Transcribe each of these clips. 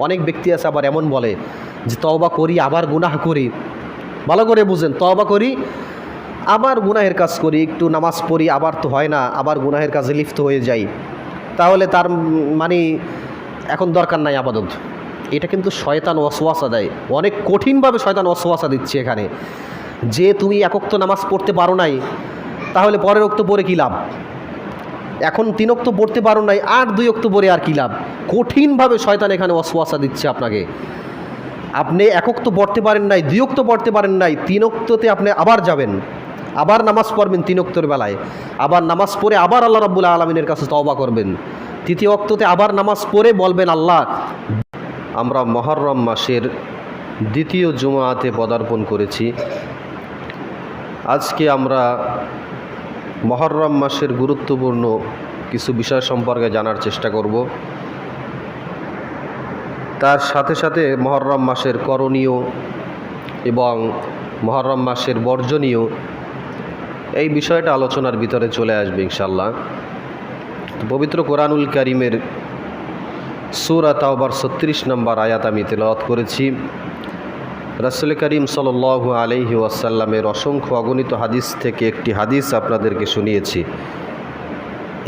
অনেক ব্যক্তি আছে আবার এমন বলে যে তওবা করি, আবার গুনাহ করি। ভালো করে বুঝেন, তওবা করি, আবার গুনাহের কাজ করি, একটু নামাজ পড়ি, আবার তো হয় না, আবার গুনাহের কাজে লিপ্ত হয়ে যাই। তাহলে তার মানে এখন দরকার নাই আপাতত এটা কিন্তু শয়তান অসওয়াসা দেয়। অনেক কঠিনভাবে শয়তান অসওয়াসা দিচ্ছে এখানে। যে তুমি একক্ত নামাজ পড়তে পারো নাই, তাহলে পরের অক্ত পরে কী লাভ? এখন তিন অক্ত পড়তে পারো নাই, আর দুই অক্ত পরে আর কী লাভ? কঠিনভাবে শয়তান এখানে অসওয়াসা দিচ্ছে আপনাকে। আপনি একক তো পড়তে পারেন নাই, দুই অক্ত পড়তে পারেন নাই, তিন অক্ততে আপনি আবার যাবেন। আবার নামাজ পড়বেন তিন অক্তর বেলায়। আবার নামাজ পড়ে আবার আল্লাহ রাব্বুল আলমিনের কাছে তওবা করবেন। তৃতীয় অক্ততে আবার নামাজ পড়ে বলবেন, আল্লাহ, আমরা মহরম মাসের দ্বিতীয় জুমাতে পদার্পণ করেছি। আজকে আমরা মহরম মাসের গুরুত্বপূর্ণ কিছু বিষয় সম্পর্কে জানার চেষ্টা করব। তার সাথে সাথে মহরম মাসের করণীয় এবং মহরম মাসের বর্জনীয় এই বিষয়টা আলোচনার ভিতরে চলে আসবে ইনশাল্লাহ পবিত্র কোরআনুল করিমের সুরা তাওবার ছত্রিশ নম্বর আয়াত আমি তেলাওয়াত করেছি। রাসুল করিম সাল আলহি ওয়াসাল্লামের অসংখ্য অগণিত হাদিস থেকে একটি হাদিস আপনাদেরকে শুনিয়েছি।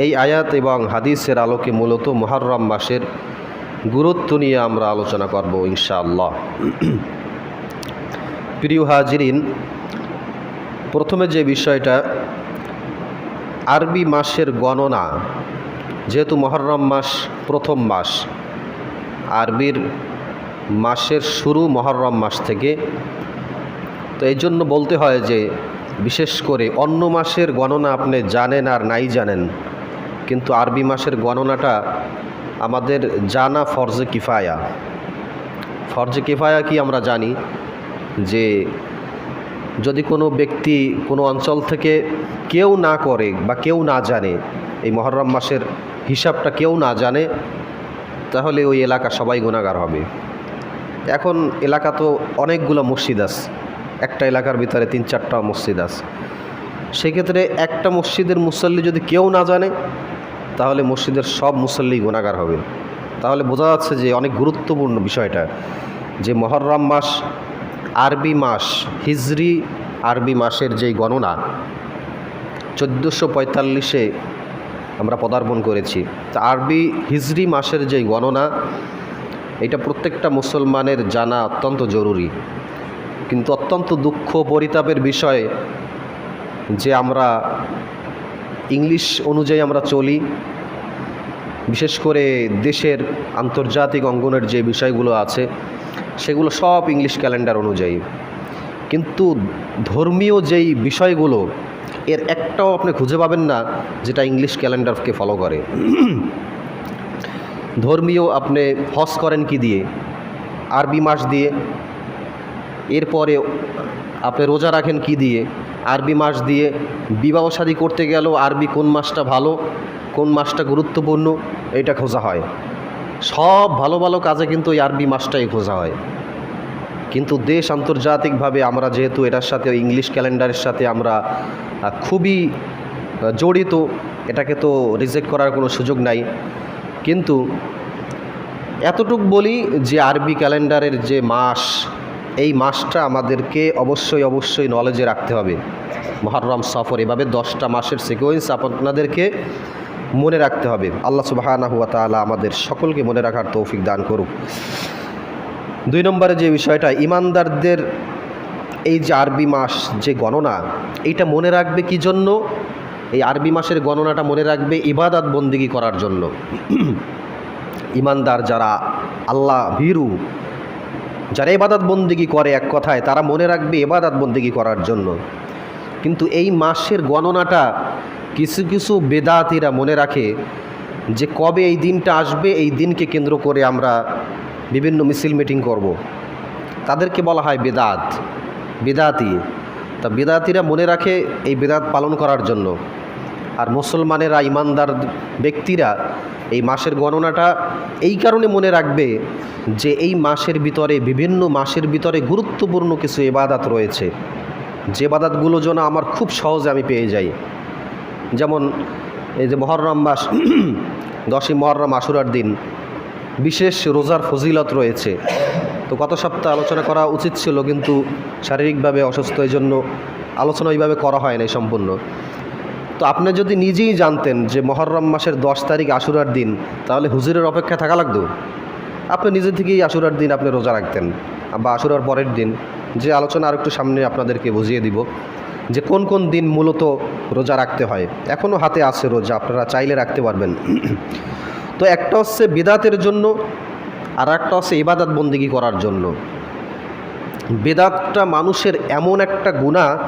এই আয়াত এবং হাদিসের আলোকে মূলত মহরম মাসের গুরুত্ব নিয়ে আমরা আলোচনা করব ইনশাআল্লাহ। প্রিয় হাজিরিন, প্রথমে যে বিষয়টা, আরবি মাসের গণনা, যেহেতু মহরম মাস প্রথম মাস, আরবির মাসের শুরু মহরম মাস থেকে। তো এই জন্য বলতে হয় যে, বিশেষ করে অন্য মাসের গণনা আপনি জানেন আর নাই জানেন, কিন্তু আরবি মাসের গণনাটা আমাদের জানা ফরজে কিফায়া। ফরজে কিফায়া কি আমরা জানি? যে, যদি কোনো ব্যক্তি কোনো অঞ্চল থেকে কেউ না করে বা কেউ না জানে, এই মহরম মাসের হিসাবটা কেউ না জানে, তাহলে ওই এলাকা সবাই গুণাগার হবে। এখন এলাকা তো অনেকগুলো মসজিদ আছে। একটা এলাকার ভিতরে তিন চারটা মসজিদ আছে। সেক্ষেত্রে একটা মসজিদের মুসল্লি যদি কেউ না জানে, তাহলে মসজিদের সব মুসল্লি গুণাগার হবে। তাহলে বোঝা যাচ্ছে যে অনেক গুরুত্বপূর্ণ বিষয়টা, যে মহরম মাস, আরবি মাস, হিজরি আরবি মাসের যেই গণনা, চোদ্দোশো পঁয়তাল্লিশে আমরা পদার্পণ করেছি। তা আরবি হিজরি মাসের যেই গণনা এটা প্রত্যেকটা মুসলমানের জানা অত্যন্ত জরুরি। কিন্তু অত্যন্ত দুঃখ পরিতাপের বিষয় যে আমরা ইংলিশ অনুযায়ী আমরা চলি, বিশেষ করে দেশের আন্তর্জাতিক অঙ্গনের যে বিষয়গুলো আছে, সেগুলো সব ইংলিশ ক্যালেন্ডার অনুযায়ী। কিন্তু ধর্মীয় যেই বিষয়গুলো, এর একটাও আপনি খুঁজে পাবেন না যেটা ইংলিশ ক্যালেন্ডারকে ফলো করে। ধর্মীয় আপনি হজ করেন কি দিয়ে? আরবি মাস দিয়ে। এরপরে আপনি রোজা রাখেন কি দিয়ে? আরবি মাস দিয়ে। বিবাহ শাদী করতে গেলেও আরবি কোন মাসটা ভালো, কোন মাসটা গুরুত্বপূর্ণ, এটা খোঁজা হয়। সব ভালো ভালো কাজে কিন্তু ওই আরবি মাসটাই খোঁজা হয়। কিন্তু দেশ আন্তর্জাতিকভাবে আমরা যেহেতু এটার সাথে ইংলিশ ক্যালেন্ডারের সাথে আমরা খুবই জড়িত, এটাকে তো রিজেক্ট করার কোনো সুযোগ নাই। কিন্তু এতটুক বলি যে আরবি ক্যালেন্ডারের যে মাস, এই মাসটা আমাদেরকে অবশ্যই অবশ্যই নলেজে রাখতে হবে। মহরম, সফর, এভাবে দশটা মাসের সিকোয়েন্স আপনাদেরকে মনে রাখতে হবে। আল্লাহ সুবাহানা হুয়া তালা আমাদের সকলকে মনে রাখার তৌফিক দান করুক। দুই নম্বরে যে বিষয়টা, ইমানদারদের এই যে আরবি মাস যে গণনা এইটা মনে রাখবে কি জন্য? এই আরবি মাসের গণনাটা মনে রাখবে ইবাদাত বন্দিগি করার জন্য। ইমানদার যারা আল্লাহ ভীরু, যারা এবাদাত বন্দিগি করে এক কথায়, তারা মনে রাখবে এবাদাত বন্দিগি করার জন্য। কিন্তু এই মাসের গণনাটা কিছু কিছু বেদাতিরা মনে রাখে যে কবে এই দিনটা আসবে, এই দিনকে কেন্দ্র করে আমরা বিভিন্ন মিছিল মিটিং করব। তাদেরকে বলা হয় বেদাত, বেদাতি। তা বেদাতিরা মনে রাখে এই বেদাত পালন করার জন্য। আর মুসলমানেরা, ইমানদার ব্যক্তিরা এই মাসের গণনাটা এই কারণে মনে রাখবে যে এই মাসের ভিতরে, বিভিন্ন মাসের ভিতরে গুরুত্বপূর্ণ কিছু এবাদাত রয়েছে। যে বাদাতগুলো যেন আমার খুব সহজে আমি পেয়ে যাই। যেমন এই যে মহরম মাস, দশই মহরম আশুরার দিন, বিশেষ রোজার ফজিলত রয়েছে। তো গত সপ্তাহে আলোচনা করা উচিত ছিল, কিন্তু শারীরিকভাবে অসুস্থ এই জন্য আলোচনা ওইভাবে করা হয় নাই সম্পূর্ণ। তো আপনি যদি নিজেই জানতেন যে মহরম মাসের দশ তারিখ আশুরার দিন, তাহলে হুজুরের অপেক্ষা থাকা লাগতো। আপনি নিজে থেকেই আশুরার দিন আপনি রোজা রাখতেন, বা আশুরার পরের দিন। যে আলোচনা আর একটু সামনে আপনাদেরকে বুঝিয়ে দিব, যে কোন কোন দিন মূলত রোজা রাখতে হয়। এখনও হাতে আছে রোজা, আপনারা চাইলে রাখতে পারবেন। তো একটা হচ্ছে বেদাতের জন্য, আর একটা হচ্ছে ইবাদত বন্দিগি করার জন্য। বেদাতটা মানুষের এমন একটা গুণা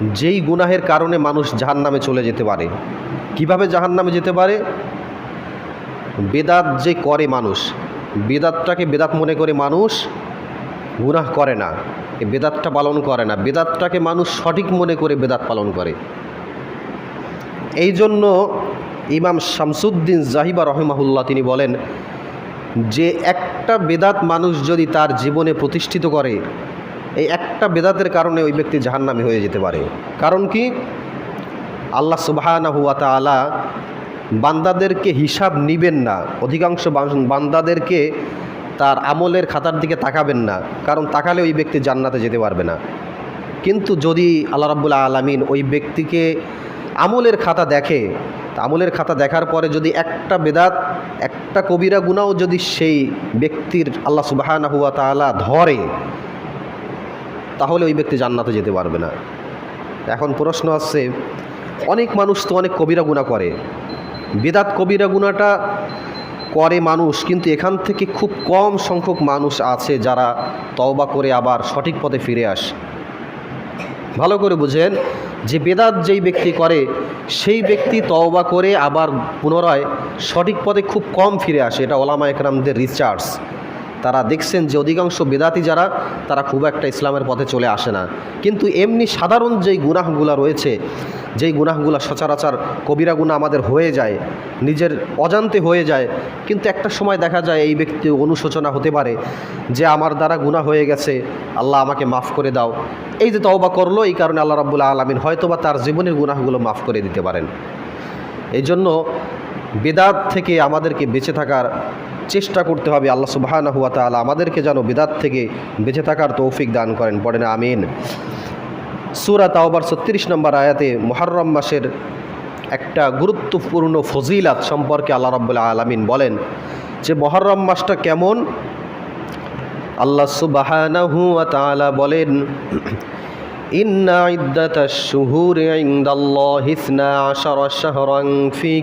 যেই গুনাহের কারণে মানুষ জাহান নামে চলে যেতে পারে। কীভাবে জাহান নামে যেতে পারে? বেদাত যে করে মানুষ, বেদাতটাকে বেদাত মনে করে মানুষ গুনাহ করে না, এ বেদাতটা পালন করে না। বেদাতটাকে মানুষ সঠিক মনে করে বেদাত পালন করে। এই জন্য ইমাম শামসুদ্দিন জাহিবা রহমাহুল্লাহ তিনি বলেন যে, একটা বেদাত মানুষ যদি তার জীবনে প্রতিষ্ঠিত করে এই একটা বেদাতের কারণে ওই ব্যক্তি জাহান্নামী হয়ে যেতে পারে। কারণ কি? আল্লাহ সুবাহানা হুয়া তালা বান্দাদেরকে হিসাব নিবেন না। অধিকাংশ বান্দাদেরকে তার আমলের খাতার দিকে তাকাবেন না। কারণ তাকালে ওই ব্যক্তি জান্নাতে যেতে পারবে না। কিন্তু যদি আল্লাহ রাবুল্লাহ আলমিন ওই ব্যক্তিকে আমলের খাতা দেখে আমলের খাতা দেখার পরে যদি একটা বেদাত, একটা কবিরা গুণাও যদি সেই ব্যক্তির আল্লাহ সুবাহানা হুয়া তালা ধরে তাহলে ওই ব্যক্তি জান্নাতে যেতে পারবে না। এখন প্রশ্ন আসছে, অনেক মানুষ তো অনেক কবিরা গুণা করে। বেদাত কবিরা গুণাটা করে মানুষ, কিন্তু এখান থেকে খুব কম সংখ্যক মানুষ আছে যারা তওবা করে আবার সঠিক পথে ফিরে আসে। ভালো করে বুঝেন, যে বেদাত যেই ব্যক্তি করে, সেই ব্যক্তি তওবা করে আবার পুনরায় সঠিক পথে খুব কম ফিরে আসে। এটা ওলামা একরামদের রিসার্চ তারা দেখছেন যে অধিকাংশ বেদাতি যারা, তারা খুব একটা ইসলামের পথে চলে আসে না। কিন্তু এমনি সাধারণ যেই গুনাহগুলো রয়েছে, যেই গুনাহগুলো সচরাচর কবিরা গুণা আমাদের হয়ে যায়, নিজের অজান্তে হয়ে যায়, কিন্তু একটা সময় দেখা যায় এই ব্যক্তি অনুশোচনা হতে পারে যে আমার দ্বারা গুনাহ হয়ে গেছে, আল্লাহ আমাকে মাফ করে দাও। এই যে তওবা করল, এই কারণে আল্লাহ রাবুল্লাহ আলমিন হয়তোবা তার জীবনের গুনাহগুলো মাফ করে দিতে পারেন। এই জন্য বেদাত থেকে আমাদেরকে বেঁচে থাকার চেষ্টা করতে হবে আল্লাহ সুবাহানা হুয়া তালা আমাদেরকে যেন বেদাত থেকে বেঁচে থাকার তৌফিক দান করেন। পড়েন আমিন। সুরা তাওবার ছত্রিশ নম্বর আয়াতে মোহাররম মাসের একটা গুরুত্বপূর্ণ ফজিলাত সম্পর্কে আল্লাহ রাব্বুল আলামিন বলেন যে মহরম মাসটা কেমন? আল্লাহ সুবাহানাহু তাআলা বলেন, ইন্না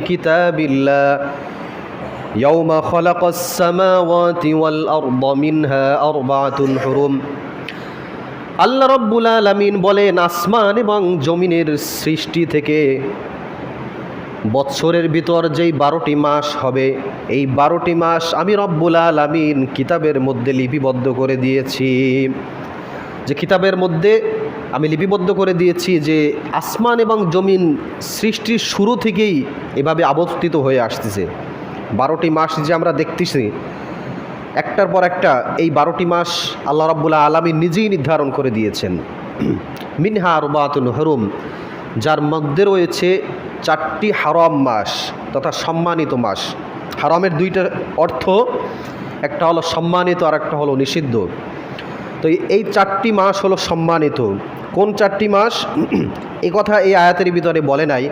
কিতাবিল্লাহ। يوم خلق السماوات والأرض منها أربعة حرم আল্লাহ রব্বুল আলমিন বলেন আসমান এবং জমিনের সৃষ্টি থেকে বৎসরের ভিতর যেই বারোটি মাস হবে এই বারোটি মাস আমি রব্বুল আলমিন কিতাবের মধ্যে লিপিবদ্ধ করে দিয়েছি যে কিতাবের মধ্যে আমি লিপিবদ্ধ করে দিয়েছি যে আসমান এবং জমিন সৃষ্টির শুরু থেকেই এভাবে আবর্তিত হয়ে আসতেছে বারোটি মাস যে আমরা দেখতেছি, একটার পর একটা এই বারোটি মাস আল্লাহ রাব্বুল্লাহ আলমী নিজেই নির্ধারণ করে দিয়েছেন। মিনহা আরবাতুল হরুম, যার মধ্যে রয়েছে চারটি হারম মাস তথা সম্মানিত মাস। হারমের দুইটা অর্থ, একটা হলো সম্মানিত আর একটা হলো নিষিদ্ধ। তো এই চারটি মাস হলো সম্মানিত। কোন চারটি মাস? এ কথা এই আয়াতের ভিতরে বলে নাই।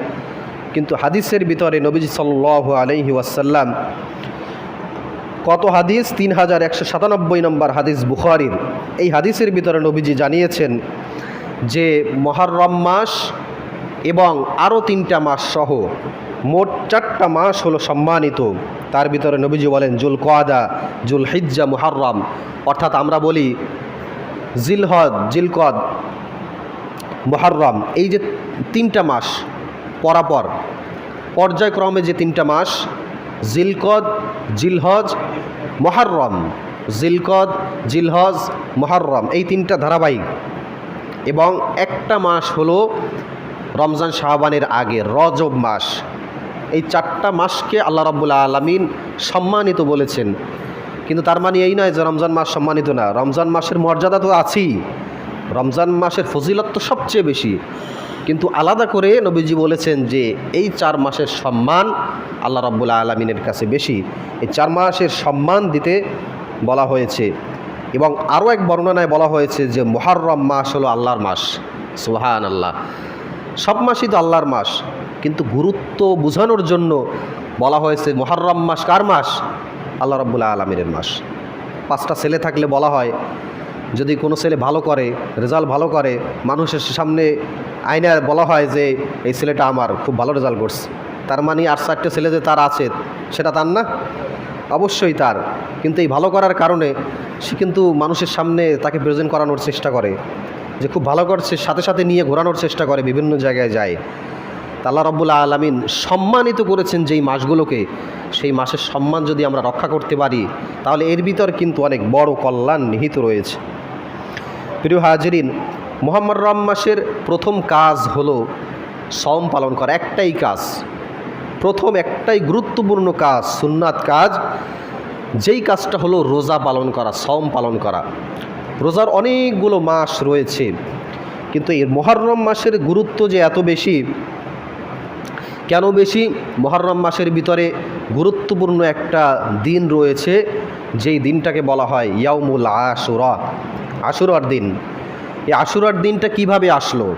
কিন্তু হাদিসের ভিতরে নবীজি সাল্লাহ আলহি ওয়াসাল্লাম কত হাদিস? তিন হাজার একশো সাতানব্বই নম্বর হাদিস বুখারির। এই হাদিসের ভিতরে নবীজি জানিয়েছেন যে মহরম মাস এবং আরও তিনটা মাস সহ মোট চারটা মাস হলো সম্মানিত। তার ভিতরে নবীজি বলেন জুল কোয়াদা জুল হিজ্জা মুহাররম অর্থাৎ আমরা বলি জিলহদ জিলকদ মুহাররম এই যে তিনটা মাস পরাপর। পর্যায়ক্রমে যে তিনটা মাস, জিলকদ, জিলহজ, মহারম। জিলকদ, জিলহজ, মহারম, এই তিনটা ধারাবাহিক। এবং একটা মাস হলো রমজান শাহবানের আগে, রজব মাস। এই চারটা মাসকে আল্লাহ রাবুল্লা আলমিন সম্মানিত বলেছেন। কিন্তু তার মানে এই নয় যে রমজান মাস সম্মানিত না। রমজান মাসের মর্যাদা তো আছেই। রমজান মাসের ফজিলত তো সবচেয়ে বেশি। কিন্তু আলাদা করে নবীজি বলেছেন যে এই চার মাসের সম্মান আল্লাহ রাব্বুল আলমিনের কাছে বেশি। এই চার মাসের সম্মান দিতে বলা হয়েছে। এবং আরও এক বর্ণনায় বলা হয়েছে যে মোহাররম মাস হলো আল্লাহর মাস। সুহান আল্লাহ সব মাসই তো আল্লাহর মাস। কিন্তু গুরুত্ব বোঝানোর জন্য বলা হয়েছে মোহাররম মাস কার মাস? আল্লাহ রব্বুল্লাহ আলমিনের মাস। পাঁচটা ছেলে থাকলে বলা হয় যদি কোনো ছেলে ভালো করে, রেজাল্ট ভালো করে, মানুষের সামনে আইনে বলা হয় যে, এই ছেলেটা আমার খুব ভালো রেজাল্ট করছে। তার মানে আর চারটে ছেলে যে তার আছে, সেটা তার না? অবশ্যই তার। কিন্তু এই ভালো করার কারণে সে কিন্তু মানুষের সামনে তাকে প্রেজেন্ট করানোর চেষ্টা করে। যে খুব ভালো করছে, সাথে সাথে নিয়ে ঘোরানোর চেষ্টা করে, বিভিন্ন জায়গায় যায়। তা আল্লাহ রব্বুল্লা আলমিন সম্মানিত করেছেন যেই মাসগুলোকে। সেই মাসের সম্মান যদি আমরা রক্ষা করতে পারি, তাহলে এর ভিতর কিন্তু অনেক বড় কল্যাণ নিহিত রয়েছে। প্রিয় হাজরিন, মোহাম্মদ রম মাসের প্রথম কাজ হলো সম পালন করা, একটাই কাজ। প্রথম একটাই গুরুত্বপূর্ণ কাজ, সুন্নাত কাজ, যেই কাজটা হলো রোজা পালন করা সম পালন করা। রোজার অনেকগুলো মাস রয়েছে, কিন্তু এর মহরম মাসের গুরুত্ব যে এত বেশি, কেন বেশি? মহরম মাসের ভিতরে গুরুত্বপূর্ণ একটা দিন রয়েছে, যেই দিনটাকে বলা হয় ইয়াউমুল আশুরা। আশুরার দিন। এই আশুরার দিনটা কীভাবে আসলো?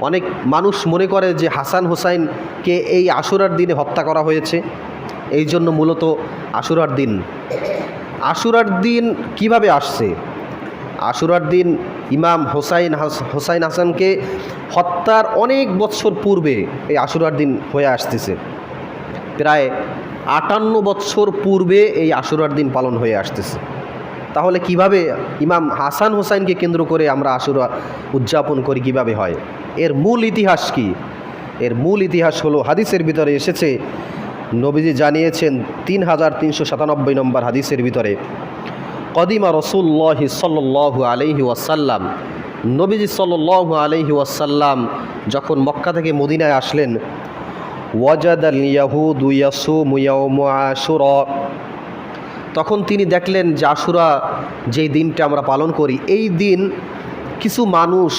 অনেক মানুষ মনে করে যে হাসান হোসাইনকে এই আশুরার দিনে হত্যা করা হয়েছে। এই জন্য মূলত আশুরার দিন। আশুরার দিন কীভাবে আসছে? আশুরার দিন ইমাম হোসাইন হোসাইন হাসানকে হত্যার অনেক বছর পূর্বে এই আশুরার দিন হয়ে আসতেছে। প্রায় আটান্ন বছর পূর্বে এই আশুরার দিন পালন হয়ে আসতেছে। তাহলে কীভাবে ইমাম হাসান হোসাইনকে কেন্দ্র করে আমরা আশুরা উদযাপন করি, কীভাবে হয়? এর মূল ইতিহাস কি? এর মূল ইতিহাস হলো, হাদিসের ভিতরে এসেছে, নবীজি জানিয়েছেন তিন হাজার তিনশো সাতানব্বই নম্বর হাদিসের ভিতরে, কদিমা রসুল্লাহ সাল্লাহ আলহি ওয়াসাল্লাম। নবীজি সাল্লাহ আলহি ওয়াসাল্লাম যখন মক্কা থেকে মদিনায় আসলেন ওয়াজাদ আল ইয়াহুদ ইয়াসু মুয়াশুর তখন তিনি দেখলেন যে আশুরা যেই দিনটা আমরা পালন করি, এই দিন কিছু মানুষ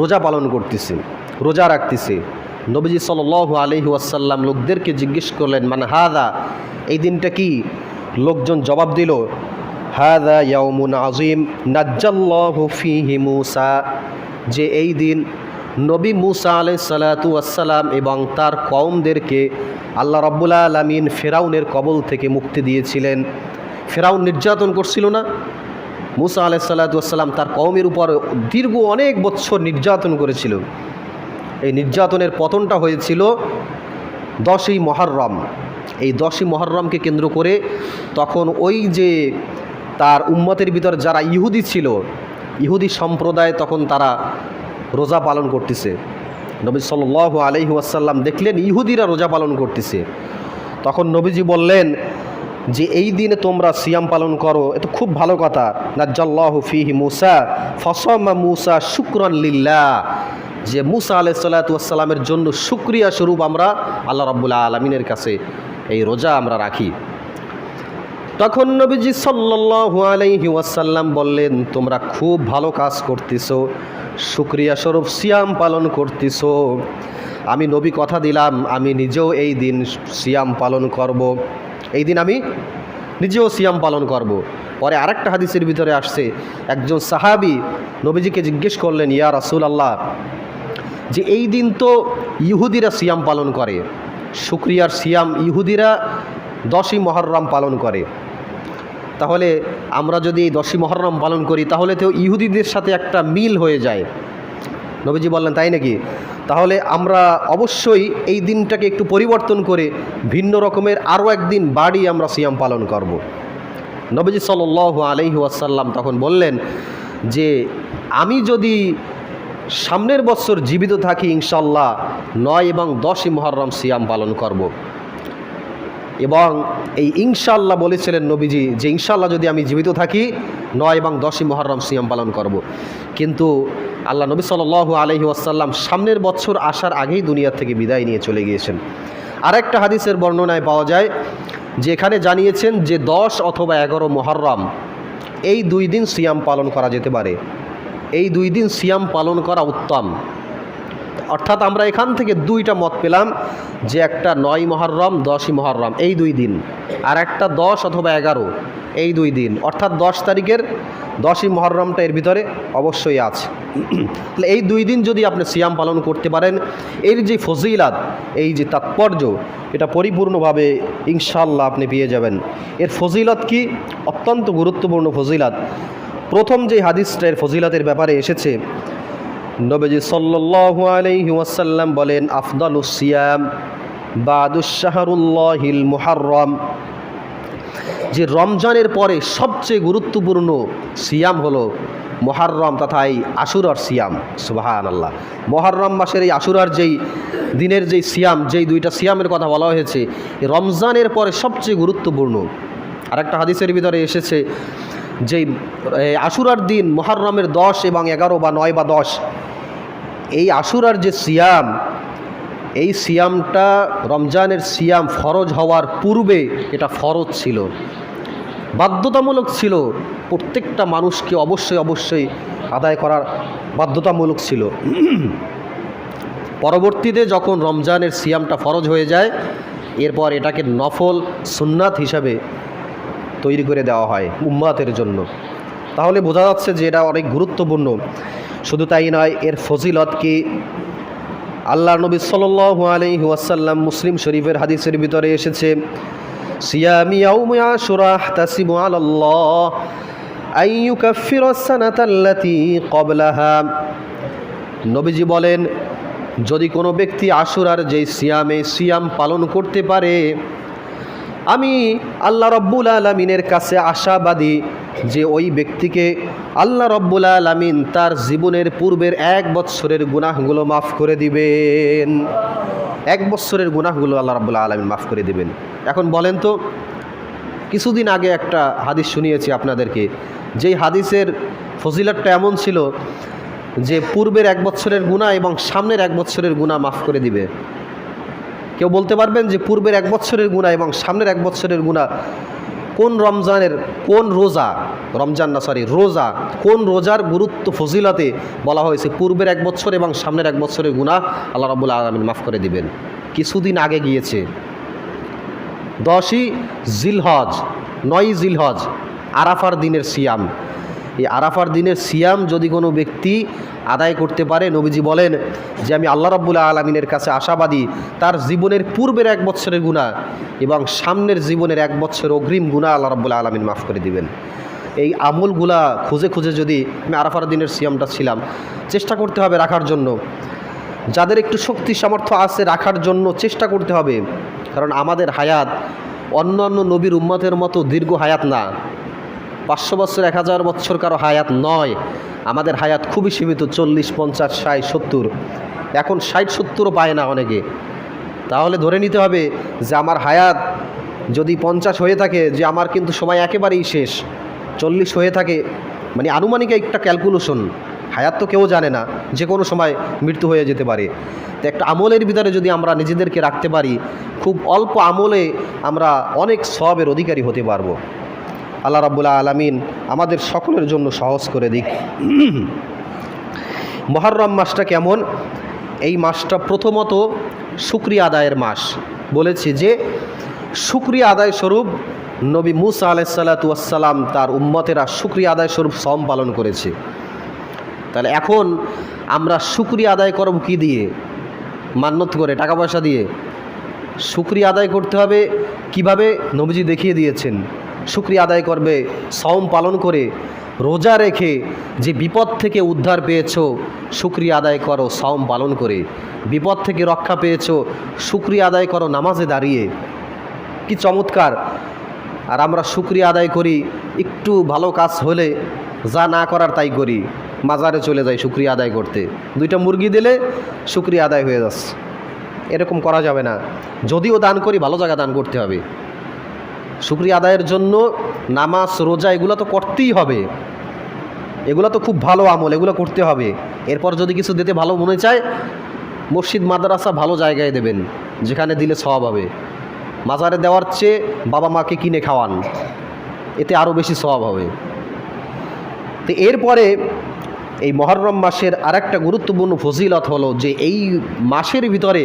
রোজা পালন করতেছে, রোজা রাখতেছে। নবীজি সাল আলহি ওয়াসাল্লাম লোকদেরকে জিজ্ঞেস করলেন মানে হাদা, এই দিনটা কি? লোকজন জবাব দিল, হাদা ইয়াউমুন আজিম নাজ্জাল্লাহু ফিহি মুসা। যে এই দিন নবী মুসা আলাই সালাতু আসসালাম এবং তার কওমদেরকে আল্লাহ রব্বুল আলমিন ফেরাউনের কবল থেকে মুক্তি দিয়েছিলেন। ফেরাউন নির্যাতন করছিল না। মুসা আলাই সাল্লাতুয়াসাল্লাম তার কওমের উপর দীর্ঘ অনেক বছর নির্যাতন করেছিল। এই নির্যাতনের পতনটা হয়েছিল দশই মহরম। এই দশই মহরমকে কেন্দ্র করে তখন ওই যে তার উম্মতের ভিতর যারা ইহুদি ছিল, ইহুদি সম্প্রদায় তখন তারা রোজা পালন করতেছে। নবী সাল আলহি আসাল্লাম দেখলেন ইহুদিরা রোজা পালন করতেছে। তখন নবীজি বললেন যে এই দিনে তোমরা সিয়াম পালন করো, এ তো খুব ভালো কথা। নাজ্জাল্লাহ ফিহি মুসা, ফসমা মুসা শুক্রন লিল্লা যে মুসা আলাই সাল্লাতামের জন্য সুক্রিয়া স্বরূপ আমরা আল্লাহ রব্বুল্লা আলমিনের কাছে এই রোজা আমরা রাখি। তখন নবীজি সাল্লাহ আলাইহি ওয়াসাল্লাম বললেন, তোমরা খুব ভালো কাজ করতেছো, শুক্রিয়া স্বরূপ সিয়াম পালন করতেছো। আমি নবী কথা দিলাম, আমি নিজেও এই দিন সিয়াম পালন করব। এই দিন আমি নিজেও সিয়াম পালন করব। পরে আরেকটা হাদিসের ভিতরে আসছে, একজন সাহাবি নবীজিকে জিজ্ঞেস করলেন, ইয়া রাসুল আল্লাহ যে এই দিন তো ইহুদিরা সিয়াম পালন করে, শুক্রিয়ার সিয়াম ইহুদিরা দশই মহরম পালন করে তাহলে আমরা যদি এই দশই মহরম পালন করি, তাহলে তো ইহুদিদের সাথে একটা মিল হয়ে যায় নবীজি বললেন, তাই নাকি তাহলে আমরা অবশ্যই এই দিনটাকে একটু পরিবর্তন করে ভিন্ন রকমের আরও একদিন বাড়ি আমরা সিয়াম পালন করব। নবীজি সাল আলহি আসাল্লাম তখন বললেন যে, আমি যদি সামনের বছর জীবিত থাকি ইনশাল্লাহ নয় এবং দশই মহরম সিয়াম পালন করব। এবং এই ইনশাল্লাহ বলেছিলেন নবীজি যে ইনশাল্লাহ যদি আমি জীবিত থাকি, নয় এবং দশই মহরম সিয়াম পালন করব। কিন্তু আল্লাহ নবী সাল আলহি আসাল্লাম সামনের বছর আসার আগেই দুনিয়া থেকে বিদায় নিয়ে চলে গিয়েছেন। আরেকটা হাদিসের বর্ণনায় পাওয়া যায় যে এখানে জানিয়েছেন যে দশ অথবা এগারো মহরম এই দুই দিন সিয়াম পালন করা যেতে পারে। এই দুই দিন সিয়াম পালন করা উত্তম। অর্থাৎ আমরা এখান থেকে দুইটা মত পেলাম যে একটা নয় মহরম, দশই মহরম, এই দুই দিন। আর একটা দশ অথবা এগারো, এই দুই দিন। অর্থাৎ দশ তারিখের দশই মহরমটা এর ভিতরে অবশ্যই আছে। তাহলে এই দুই দিন যদি আপনি সিয়াম পালন করতে পারেন, এর যে ফজিলাত, এই যে তাৎপর্য, এটা পরিপূর্ণভাবে ইনশাল্লাহ আপনি পেয়ে যাবেন। এর ফজিলত কি? অত্যন্ত গুরুত্বপূর্ণ ফজিলাত। প্রথম যে হাদিসটা এর ফজিলাতের ব্যাপারে এসেছে নবীজি সাল্লাল্লাহু আলাইহি ওয়াসাল্লাম বলেন, আফদালুস সিয়াম বাদুস শাহরুল্লাহিল মুহাররম। যে রমজানের পরে সবচেয়ে গুরুত্বপূর্ণ সিয়াম হলো মহারম তথা এই আশুরার সিয়াম। সুবাহান আল্লাহ মহারম মাসের এই আশুরার যেই দিনের যেই সিয়াম, যেই দুইটা সিয়ামের কথা বলা হয়েছে রমজানের পরে সবচেয়ে গুরুত্বপূর্ণ। আরেকটা হাদিসের ভিতরে এসেছে যেই আশুরার দিন মহারমের দশ এবং এগারো বা নয় বা দশ, এই আশুরার যে সিয়াম, এই সিয়ামটা রমজানের সিয়াম ফরজ হওয়ার পূর্বে এটা ফরজ ছিল। বাধ্যতামূলক ছিল, প্রত্যেকটা মানুষকে অবশ্যই অবশ্যই আদায় করার বাধ্যতামূলক ছিল। পরবর্তীতে যখন রমজানের সিয়ামটা ফরজ হয়ে যায়, এরপর এটাকে নফল সুন্নাত হিসাবে তৈরি করে দেওয়া হয় উম্মাতের জন্য। তাহলে বোঝা যাচ্ছে যে এটা অনেক গুরুত্বপূর্ণ। শুধু তাই নয়, এর ফজিলত কি? আল্লাহ নবী সাল্লাল্লাহু আলাইহি ওয়াসাল্লাম মুসলিম শরীফের হাদিসের ভিতরে এসেছে নবীজি বলেন, যদি কোনো ব্যক্তি আশুরার যেই সিয়ামে সিয়াম পালন করতে পারে আমি আল্লাহ রব্বুল আলমিনের কাছে আশাবাদী যে ওই ব্যক্তিকে আল্লাহ রব্বুল আলমিন তার জীবনের পূর্বের এক বৎসরের গুনাহগুলো মাফ করে দিবেন। এক বৎসরের গুনাহগুলো আল্লাহ রব্বুল আলমিন মাফ করে দিবেন। এখন বলেন তো, কিছুদিন আগে একটা হাদিস শুনিয়েছি আপনাদেরকে। যেই হাদিসের ফজিলতটা এমন ছিল যে পূর্বের এক বৎসরের গুণা এবং সামনের এক বৎসরের গুণা মাফ করে দিবে। কেউ বলতে পারবেন যে পূর্বের এক বৎসরের গুণা এবং সামনের এক বছরের গুণা কোন রমজানের কোন রোজা, রমজান না সরি রোজা, কোন রোজার গুরুত্ব ফজিলাতে বলা হয়েছে? পূর্বের এক বছর এবং সামনের এক বছরের গুণা আল্লাহ রাবুল আলমিন মাফ করে দিবেন। কিছুদিন আগে গিয়েছে। দশই জিলহজ নয় জিলহজ, আরাফার দিনের সিয়াম। এই আরাফার দিনের সিয়াম যদি কোনো ব্যক্তি আদায় করতে পারে, নবীজি বলেন যে আমি আল্লাহ রাব্বুল্লাহ আলমিনের কাছে আশাবাদী, তার জীবনের পূর্বের এক বছরের গুণা এবং সামনের জীবনের এক বছর অগ্রিম গুণা আল্লাহ রাব্বুল্লাহ আলমিন মাফ করে দিবেন। এই আমলগুলা খুঁজে খুঁজে যদি আমি আরাফার দিনের সিয়ামটা ছিলাম, চেষ্টা করতে হবে রাখার জন্য। যাদের একটু শক্তি সামর্থ্য আছে রাখার জন্য চেষ্টা করতে হবে, কারণ আমাদের হায়াত অন্য অন্য নবীর উম্মতের মতো দীর্ঘ হায়াত না। পাঁচশো বছর, এক হাজার বছর কারও হায়াত নয়। আমাদের হায়াত খুবই সীমিত, চল্লিশ, পঞ্চাশ, ষাট, সত্তর। এখন ষাট, সত্তরও পায় না অনেকে। তাহলে ধরে নিতে হবে যে আমার হায়াত যদি পঞ্চাশ হয়ে থাকে, যে আমার কিন্তু সময় একেবারেই শেষ। চল্লিশ হয়ে থাকে মানে আনুমানিক একটা ক্যালকুলেশন। হায়াত তো কেউ জানে না, যে কোনো সময় মৃত্যু হয়ে যেতে পারে। তো একটা আমলের ভিতরে যদি আমরা নিজেদেরকে রাখতে পারি, খুব অল্প আমলে আমরা অনেক সবের অধিকারী হতে পারব। আল্লাহ রাবুল্লাহ আলমিন আমাদের সকলের জন্য সহজ করে দিক। মহরম মাসটা কেমন? এই মাসটা প্রথমত শুক্রিয়া আদায়ের মাস। বলেছি যে, শুক্রিয়া আদায় স্বরূপ নবী মুসা আলাইসাল্লাতুয়াসাল্লাম তার উম্মতেরা শুক্রিয়া আদায় স্বরূপ সম পালন করেছে। তাহলে এখন আমরা শুক্রিয়া আদায় করব কি দিয়ে? মান্যত করে, টাকা পয়সা দিয়ে। শুক্রিয়া আদায় করতে হবে কীভাবে? নবীজি দেখিয়ে দিয়েছেন। শুক্রিয়া আদায় করবে সম পালন করে। রোজা রেখে যে বিপদ থেকে উদ্ধার পেয়েছ, শুক্রিয়া আদায় করো সম পালন করে। বিপদ থেকে রক্ষা পেয়েছ, শুক্রিয়া আদায় করো নামাজে দাঁড়িয়ে। কি চমৎকার। আর আমরা শুক্রিয়া আদায় করি, একটু ভালো কাজ হলে যা না করার তাই করি। মাজারে চলে যাই শুক্রিয়া আদায় করতে। দুইটা মুরগি দিলে শুক্রিয়া আদায় হয়ে যাচ্ছে। এরকম করা যাবে না। যদিও দান করি, ভালো জায়গা দান করতে হবে। শুক্রিয়া আদায়ের জন্য নামাজ, রোজা, এগুলো তো করতেই হবে। এগুলো তো খুব ভালো আমল, এগুলো করতে হবে। এরপর যদি কিছু দিতে ভালো মনে চায়, মসজিদ, মাদ্রাসা ভালো জায়গায় দেবেন, যেখানে দিলে সব হবে। মাজারে দেওয়ার চেয়ে বাবা মাকে কিনে খাওয়ান, এতে আরও বেশি সব হবে। তো এরপরে এই মহরম মাসের আরেকটা গুরুত্বপূর্ণ ফজিলত হলো যে এই মাসের ভিতরে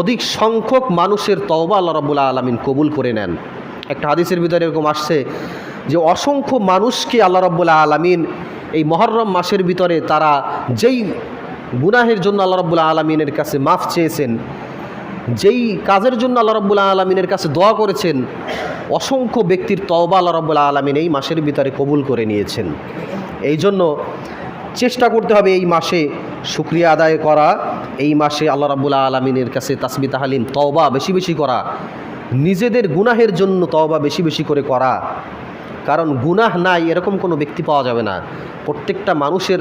অধিক সংখ্যক মানুষের তওবা আল্লাহ রব্বুল্লা আলমিন কবুল করে নেন। একটা হাদিসের ভিতরে এরকম আসছে যে অসংখ্য মানুষকে আল্লাহ রব্বুল্লা আলমিন এই মহরম মাসের ভিতরে তারা যেই গুনাহের জন্য আল্লাহ রব্বুল্লা আলমিনের কাছে মাফ চেয়েছেন, যেই কাজের জন্য আল্লাহ রব্বুল্লা আলমিনের কাছে দোয়া করেছেন, অসংখ্য ব্যক্তির তওবা আল্লাহ রব্বুল্লা আলমিন এই মাসের ভিতরে কবুল করে নিয়েছেন। এই জন্য চেষ্টা করতে হবে এই মাসে শুক্রিয়া আদায় করা, এই মাসে আল্লাহ রাবুল্লাহ আলমিনের কাছে তাসবি তাহালিম তওবা বেশি বেশি করা। নিজেদের গুনাহের জন্য তওবা বেশি বেশি করে করা। কারণ গুনাহ নাই, এরকম কোনো ব্যক্তি পাওয়া যাবে না। প্রত্যেকটা মানুষের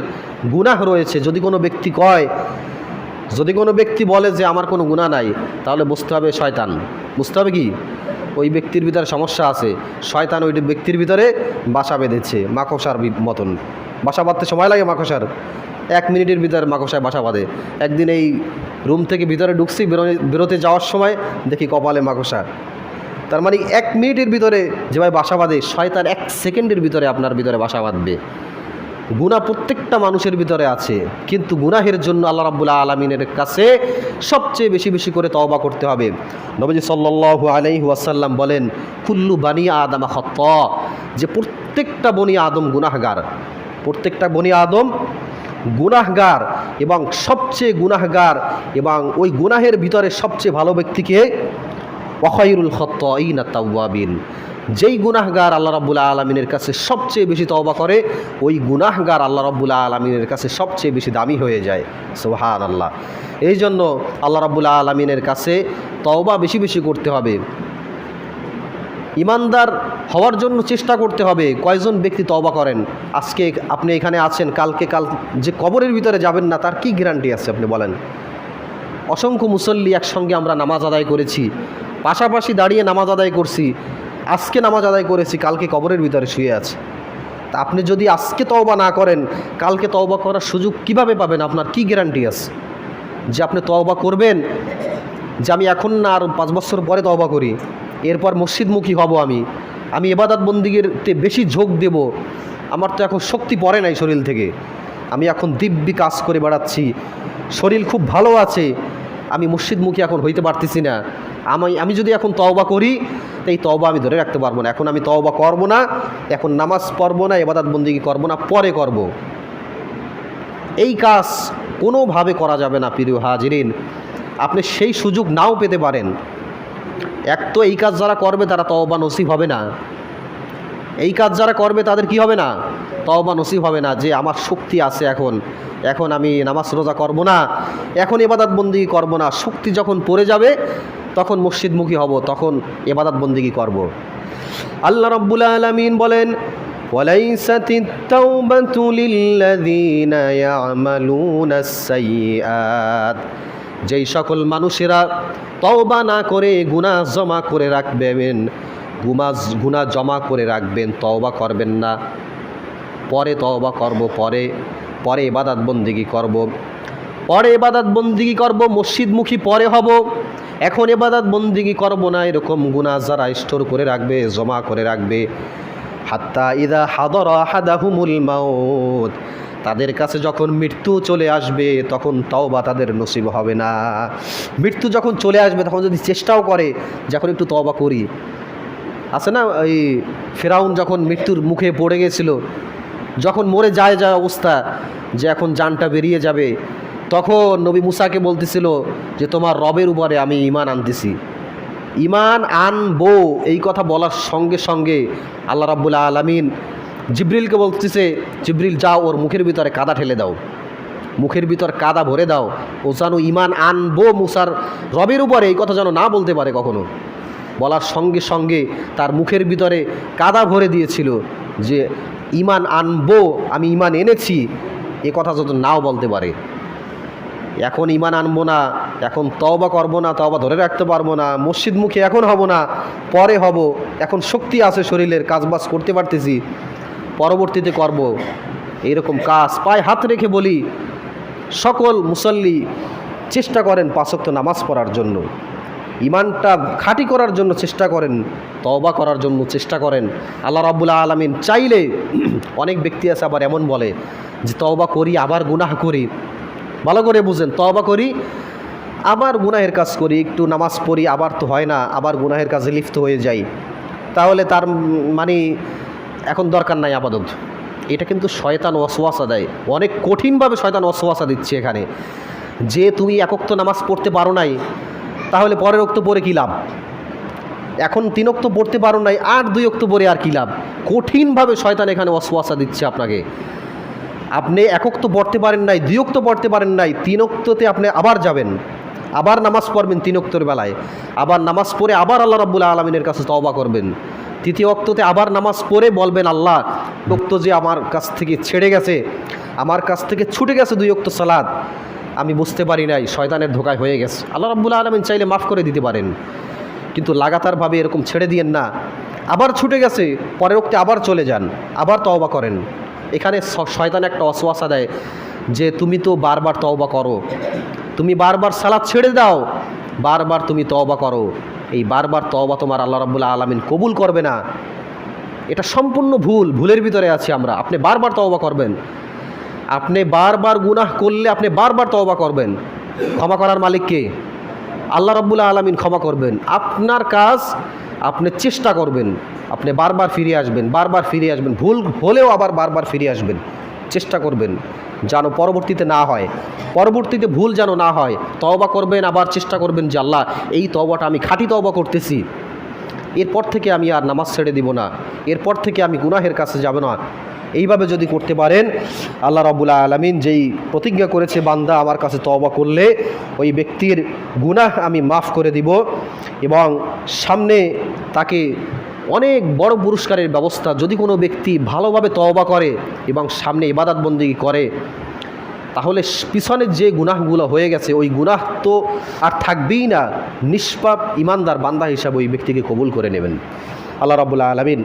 গুনাহ রয়েছে। যদি কোনো ব্যক্তি কয়, যদি কোনো ব্যক্তি বলে যে আমার কোনো গুণা নাই, তাহলে বুঝতে হবে শয়তান। বুঝতে হবে কি? ওই ব্যক্তির ভিতরে সমস্যা আছে। শয়তান ওই ব্যক্তির ভিতরে বাসা বেঁধেছে মাকসার মতন। বাসা বাঁধতে সময় লাগে মাকসার এক মিনিটের ভিতরে মাকসায় বাসা বাঁধে। একদিন এই রুম থেকে ভিতরে ঢুকছি বেরোতে যাওয়ার সময় দেখি কপালে মাকসা তার মানে এক মিনিটের ভিতরে যেভাবে বাসা বাঁধে, শয়তান এক সেকেন্ডের ভিতরে আপনার ভিতরে বাসা বাঁধবে। গুণা প্রত্যেকটা মানুষের ভিতরে আছে, কিন্তু গুনাহের জন্য আল্লাহ রাবুল্লাহ আলমিনের কাছে সবচেয়ে বেশি বেশি করে তওবা করতে হবে। নবজি সাল্লু আলাই ওয়াসাল্লাম বলেন, কুল্লু বানি আদমা খত যে প্রত্যেকটা বনি আদম গুনাহগার। প্রত্যেকটা বনি আদম গুনাহগার এবং সবচেয়ে গুনাহগার এবং ওই গুনাহের ভিতরে সবচেয়ে ভালো ব্যক্তিকে ওয়াখাইরুল খত ইনা তাওয়াবিন। যেই গুনাহগার আল্লাহ রাব্বুল্লাহ আলমিনের কাছে সবচেয়ে বেশি তওবা করে, ওই গুনাহগার আল্লাহ রাব্বুল্লাহ আলমিনের কাছে সবচেয়ে বেশি দামি হয়ে যায়। সোহান আল্লাহ এই জন্য আল্লাহ রাব্বুল্লাহ আলমিনের কাছে তওবা বেশি বেশি করতে হবে। ইমানদার হওয়ার জন্য চেষ্টা করতে হবে। কয়জন ব্যক্তি তওবা করেন? আজকে আপনি এখানে আছেন, কালকে কাল যে কবরের ভিতরে যাবেন না, তার কি গ্যারান্টি আছে আপনি বলেন? অসংখ্য মুসল্লি একসঙ্গে আমরা নামাজ আদায় করেছি। পাশাপাশি দাঁড়িয়ে নামাজ আদায় করছি। আজকে নামাজ আদায় করেছি, কালকে কবরের ভিতরে শুয়ে আছে। তা আপনি যদি আজকে তওবা না করেন, কালকে তওবা করার সুযোগ কীভাবে পাবেন? আপনার কি গ্যারান্টি আছে? যে আপনি তওবা করবেন, যে আমি এখন না আর পাঁচ বছর পরে তওবা করি। এরপর মসজিদমুখী হব আমি। আমি এবাদাত বন্দিগিরতে বেশি ঝোঁক দেব। আমার তো এখন শক্তি পড়ে নাই শরীর থেকে। আমি এখন দিব্যি কাজ করে বেড়াচ্ছি। শরীর খুব ভালো আছে। আমি মসজিদমুখী এখন হইতে পারতেছি না। আমি আমি যদি এখন তওবা করি, তো এই তওবা আমি ধরে রাখতে পারব না। এখন আমি তওবা করব না, এখন নামাজ পড়ব না, এবাদাত বন্দিগি করব না, পরে করব। এই কাজ কোনোভাবে করা যাবে না, প্রিয় হাজিরিন। আপনি সেই সুযোগ নাও পেতে পারেন। এক তো এই কাজ যারা করবে তারা তওবা নসিব হবে না এই কাজ যারা করবে তাদের কি হবে না তওবা নসিব হবে না যে আমার শক্তি আছে এখন এখন আমি নামাজ রোজা করব না এখন এবাদাত বন্দি করব না শক্তি যখন পড়ে যাবে তখন মসজিদমুখী হব তখন এবাদাত বন্দিগি করব আল্লাহ রব্বুল আলমিন বলেন وليست التوبة للذين يعملون السيئات যেই সকল মানুষেরা তওবা না করে গুনাহ জমা করে রাখবেন, গুমা গুনাহ জমা করে রাখবেন, তওবা করবেন না। পরে তওবা করব, পরে পরে এবাদাত বন্দিগি করব। পরে এবাদাত বন্দিগি করব, মসজিদমুখী পরে হব। এখন এবাদাত বন্দিগি করব না, এরকম গুনাহ যারা স্টোর করে রাখবে, জমা করে রাখবে। হাত্তা ইদা হাদর হাদাহুমুল মাউত তাদের কাছে যখন মৃত্যু চলে আসবে, তখন তওবা তাদের নসিব হবে না। মৃত্যু যখন চলে আসবে, তখন যদি চেষ্টাও করে, যখন একটু তওবা করি। আছে না ওই ফেরাউন যখন মৃত্যুর মুখে পড়ে গেছিল, যখন মরে যায় যা অবস্থা, যে এখন জানটা বেরিয়ে যাবে, তখন নবী মুসাকে বলতেছিল যে, তোমার রবের উপরে আমি ইমান আনতেছি। ইমান আনব, এই কথা বলার সঙ্গে সঙ্গে আল্লাহ রাব্বুল আলমিন জিব্রিলকে বলতেছে, জিব্রিল, যাও, ওর মুখের ভিতরে কাদা ঠেলে দাও। মুখের ভিতর কাদা ভরে দাও। ও যেন ইমান আনব মুসার রবের উপরে। এই কথা যেন না বলতে পারে কখনো। বলার সঙ্গে সঙ্গে তার মুখের ভিতরে কাদা ভরে দিয়েছিল যে ইমান আনব, আমি ইমান এনেছি। এ কথা যত নাও বলতে পারে। এখন ইমান আনব না, এখন তওবা করব না, তওবা ধরে রাখতে পারব না, মসজিদ মুখে এখন হব না, পরে হব। এখন শক্তি আছে শরীরের, কাজবাজ করতে পারতেছি। পরবর্তীতে করব। এইরকম কাজ পায়ে হাত রেখে বলি, সকল মুসল্লি চেষ্টা করেন পাঁচক্ত নামাজ পড়ার জন্য। ইমানটা খাঁটি করার জন্য চেষ্টা করেন, তওবা করার জন্য চেষ্টা করেন। আল্লাহ রাব্বুল আলমিন চাইলে অনেক ব্যক্তি আছে আবার এমন বলে যে, তওবা করি, আবার গুনাহ করি। ভালো করে বুঝেন, তওবা করি, আবার গুনাহের কাজ করি, একটু নামাজ পড়ি, আবার তো হয় না, আবার গুনাহের কাজে লিপ্ত হয়ে যাই। তাহলে তার মানে এখন দরকার নাই আপাতত। এটা কিন্তু শয়তান অসোয়াসা দেয়। অনেক কঠিনভাবে শয়তান অসোয়াসা দিচ্ছে এখানে। যে তুমি একক তো নামাজ পড়তে পারো নাই, তাহলে পরের অক্ত পরে কী লাভ? এখন তিন অক্ত পড়তে পারো নাই, আর দুই অক্ত পরে আর কী লাভ? কঠিনভাবে শয়তান এখানে অসোয়াসা দিচ্ছে আপনাকে। আপনি একক তো পড়তে পারেন নাই, দুই অক্ত পড়তে পারেন নাই, তিন অক্ততে আপনি আবার যাবেন। আবার নামাজ পড়বেন তিন অক্তর বেলায়। আবার নামাজ পড়ে আবার আল্লাহ রাব্বুল আলমিনের কাছে তওবা করবেন। তৃতীয় অক্ততে আবার নামাজ পড়ে বলবেন, আল্লাহ অক্ত যে আমার কাছ থেকে ছেড়ে গেছে, আমার কাছ থেকে ছুটে গেছে দুই অক্ত সালাদ আমি বুঝতে পারি নাই, শয়তানের ধোকায় হয়ে গেছে। আল্লাহ রাব্বুল আলমিন চাইলে মাফ করে দিতে পারেন, কিন্তু লাগাতারভাবে এরকম ছেড়ে দিয়েন না। আবার ছুটে গেছে, পরের ওক্তে আবার চলে যান, আবার তওবা করেন। এখানে শয়তান একটা অসোয়াসা দেয়। যে তুমি তো বারবার তওবা করো। তুমি বারবার সালাদ ছেড়ে দাও, বারবার তুমি তওবা করো। এই বারবার তওবা তোমার আল্লাহ রাব্বুল আলমিন কবুল করবে না। এটা সম্পূর্ণ ভুল, ভুলের ভিতরে আছি আমরা। আপনি বারবার তওবা করবেন। আপনি বারবার গুনাহ করলে আপনি বারবার তওবা করবেন। ক্ষমা করার মালিককে আল্লাহ রাব্বুল আলমিন ক্ষমা করবেন। আপনার কাজ আপনি চেষ্টা করবেন। আপনি বারবার ফিরে আসবেন, বারবার ফিরে আসবেন। ভুল হলেও আবার বারবার ফিরে আসবেন। চেষ্টা করবেন যেন পরবর্তীতে না হয়। পরবর্তীতে ভুল যেন না হয়, তওবা করবেন, আবার চেষ্টা করবেন যে আল্লাহ, এই তওবাটা আমি খাঁটি তওবা করতেছি। এরপর থেকে আমি আর নামাজ ছেড়ে দিব না। এরপর থেকে আমি গুনাহের কাছে যাব না। এইভাবে যদি করতে পারেন, আল্লাহ রবুল্লা আলমিন যেই প্রতিজ্ঞা করেছে, বান্দা আমার কাছে তওবা করলে ওই ব্যক্তির গুনাহ আমি মাফ করে দিব এবং সামনে তাকে অনেক বড় পুরস্কারের ব্যবস্থা যদি কোনো ব্যক্তি ভালোভাবে তওবা করে এবং সামনে ইবাদত বন্দি করে, তাহলে পিছনের যে গুনাহগুলো হয়ে গেছে, ওই গুনাহ তো আর থাকবেই না। নিষ্পাপ ইমানদার বান্দা হিসাবে ওই ব্যক্তিকে কবুল করে নেবেন। আল্লাহ রাবুল্লাহ আলমিন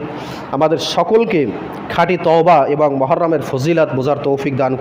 আমাদের সকলকে খাঁটি তওবা এবং মহরমের ফজিলাত বোঝার তৌফিক দান